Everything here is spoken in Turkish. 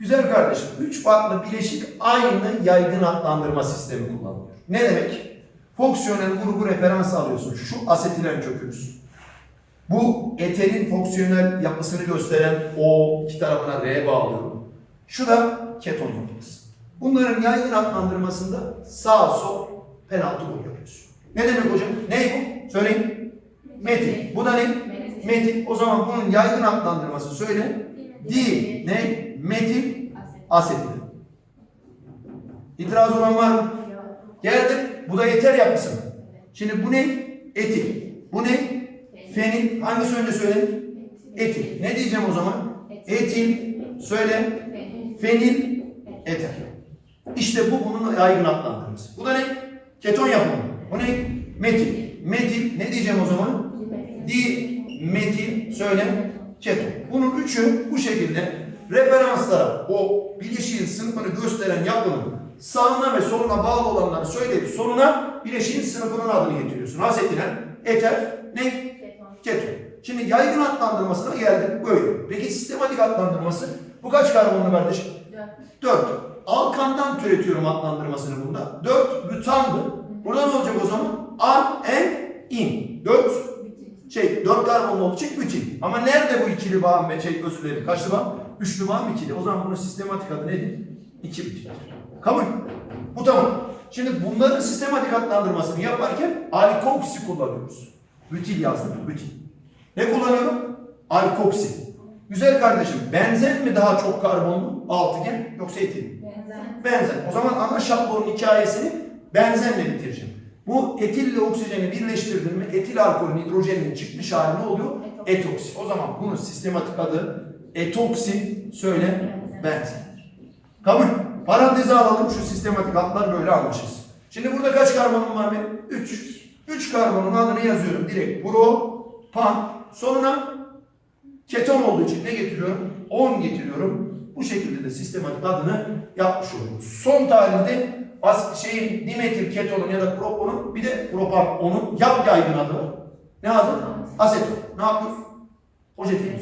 Güzel kardeşim, üç farklı bileşik aynı yaygın adlandırma sistemi kullanılıyor. Ne demek? Fonksiyonel grubu referans alıyorsun. Şu asetilen kökümüz. Bu eterin fonksiyonel yapısını gösteren O iki tarafına R bağlıyorum. Şu da keton yapısı. Bunların yaygın adlandırmasında sağ sol penaltı gol yapıyorsun. Ne demek hocam? Ne bu? Söyleyin. Metil. Bu da ne? Metil. O zaman bunun yaygın adlandırması söyle. Di. Ne? Metil. Asetil. İtiraz olan var mı? Geldim. Bu da yeter yapısı mı? Şimdi bu ne? Etil. Bu ne? Fenil. Hangisi önce söyleyin? Etil. Ne diyeceğim o zaman? Etil. Söyle. Fenil. Eter. İşte bu bunun yaygın adlandırması. Bu da ne? Keton yapımı. Bu ne? Metil. Metil. Ne diyeceğim o zaman? Di metil söyle keton. Bunun üçü bu şekilde referanslara o bileşiğin sınıfını gösteren yapının sağına ve soluna bağlı olanları söyleyip sonuna bileşiğin sınıfının adını getiriyorsun. Asetilen, eter, ne? Keton. Şimdi yaygın adlandırmasına geldik böyle. Peki sistematik adlandırması bu kaç karbonlu kardeşim? 4. Alkandan türetiyorum adlandırmasını bunda. 4 bütandı. Burada ne olacak o zaman? An, en, in. 4 şey 4 karbonlu olduğu için bütin. Ama nerede bu ikili bağım ve şey özür dilerim. Kaçlı bağım? Üçlü bağım ikili. O zaman bunun sistematik adı nedir? İki bütin. Kabul. Bu tamam. Şimdi bunların sistematik adlandırmasını yaparken alkoksi kullanıyoruz. Bütil yazdım. Bütil. Ne kullanıyorum? Alkoksi. Güzel kardeşim. Benzen mi daha çok karbonlu? Altıgen yoksa etil mi? Benzen. O zaman ana şablonun hikayesini benzenle bitireceğim. Bu etille oksijeni birleştirdin mi etil alkolün hidrojenin çıkmış hali ne oluyor? Etoksi. O zaman bunun sistematik adı etoksi söyle benzen. Kabul. Paranteze alalım şu sistematik adlar böyle almışız. Şimdi burada kaç karbonum var benim? 3. 3 karbonun adını yazıyorum direkt. Pro, pan. Sonuna keton olduğu için ne getiriyorum? 10 getiriyorum. Bu şekilde de sistematik adını yapmış oluyoruz. Son tahlilde as şeyin dimetil ketonun ya da proponun bir de propan onun yap yaygın adı var. Ne adı? Aseton. Ne yapıyoruz? Ojetin